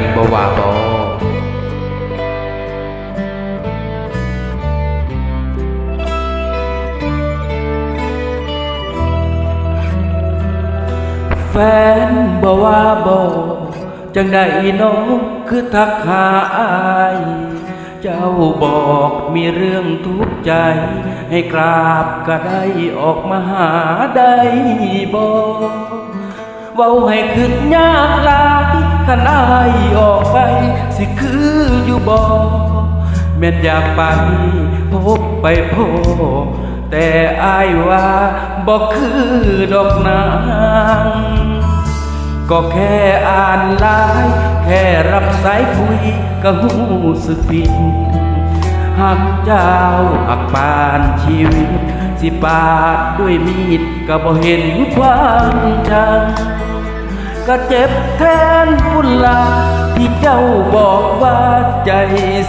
นบ่ว่าบ่แฟนบอว่าบอกจังได้น้องคือทักหาอายเจ้าบอกมีเรื่องทุกข์ใจ ให้กราบก็ได้ออกมาหาได้บอกเว้าให้ขึ้นยากลา ยขันอายออกไป สิคืออยู่บ่แม่นอยากไปพบไปพบแต่อายว่าบอกคือดอกนางก็แค่อ่านไลาย แค่รับสายคุยก็หูสึกผิดหักเจ้าหักปานชีวิต สิปาดด้วยมีดก็บ่เห็นความจัง ก็เจ็บแทนบุญลาที่เจ้าบอกว่าใจ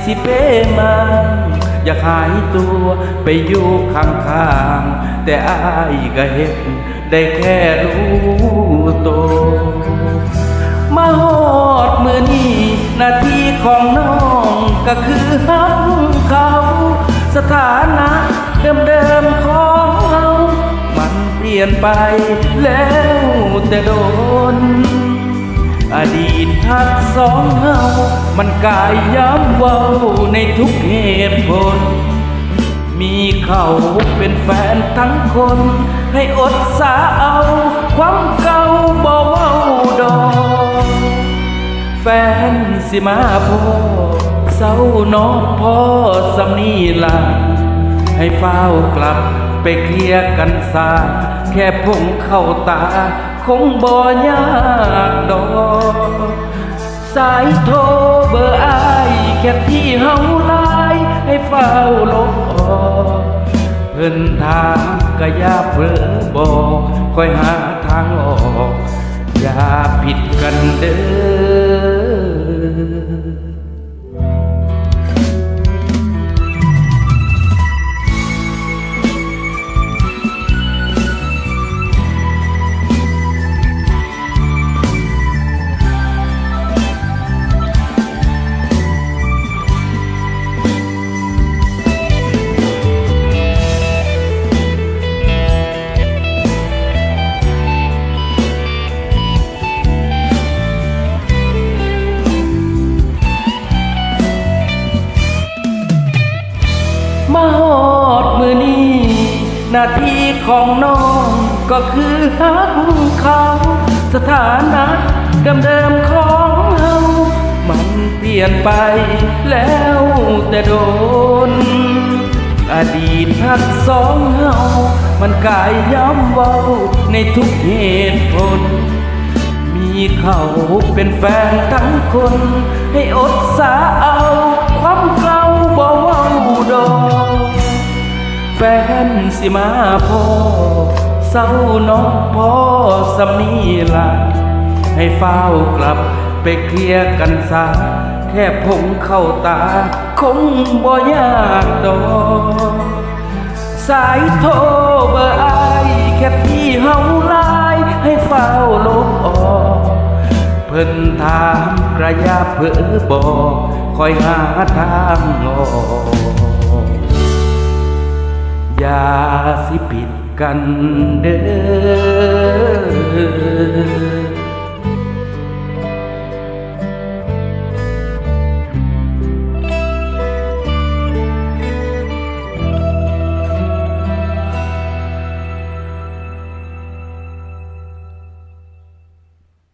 สิเปมาอยากหายตัวไปอยู่ข้างๆแต่อายก็เห็นได้แค่รู้ตัวมาหอดมือนี้หน้าที่ของน้องก็คือหักเขา สถานะเดิมๆของเรา มันเปลี่ยนไปแล้ว แต่โดน อดีตทักสองเฮามันกายย้ำเว้าในทุกเหตุผล มีเขาเป็นแฟนทั้งคน ให้อดสาเอา ความเก่าบ่เว้าดอก แฟนสิมาพ่อเศร้าน้องพ่อสำนีลาให้เฝ้ากลับไปเคลียร์กันซาแค่พงเข้าตา คงบ่ยากดอกสายโทรเบอร์อายแค่ที่เฮาไลายให้เฝ้าลบออกเพิ่นทางก็อย่าเผลอบอกคอยหาทางออก อย่าผิดกันเด้อ หน้าที่ของน้องก็คือหักเขาสถานะเดิมๆของเฮามันเปลี่ยนไปแล้วแต่โดน อดีตทักสองเฮามันกายย้ำเว้าในทุกเหตุผล มีเขาเป็นแฟนทั้งคน ให้อดสาเอา นสิมาพ่อเศร้าน้องพ่อสำนีลาให้เฝ้ากลับไปเคลียร์กันซะแค่ผมเข้าตา คงบ่ยากดอกสายโทรเบอร์ไอแค่ที่เฮาไลายให้เฝ้าลบออกเพิ่นถามกระยาเพื่อบอกคอยหาทางออก อย่าสิปิดกันเด้อ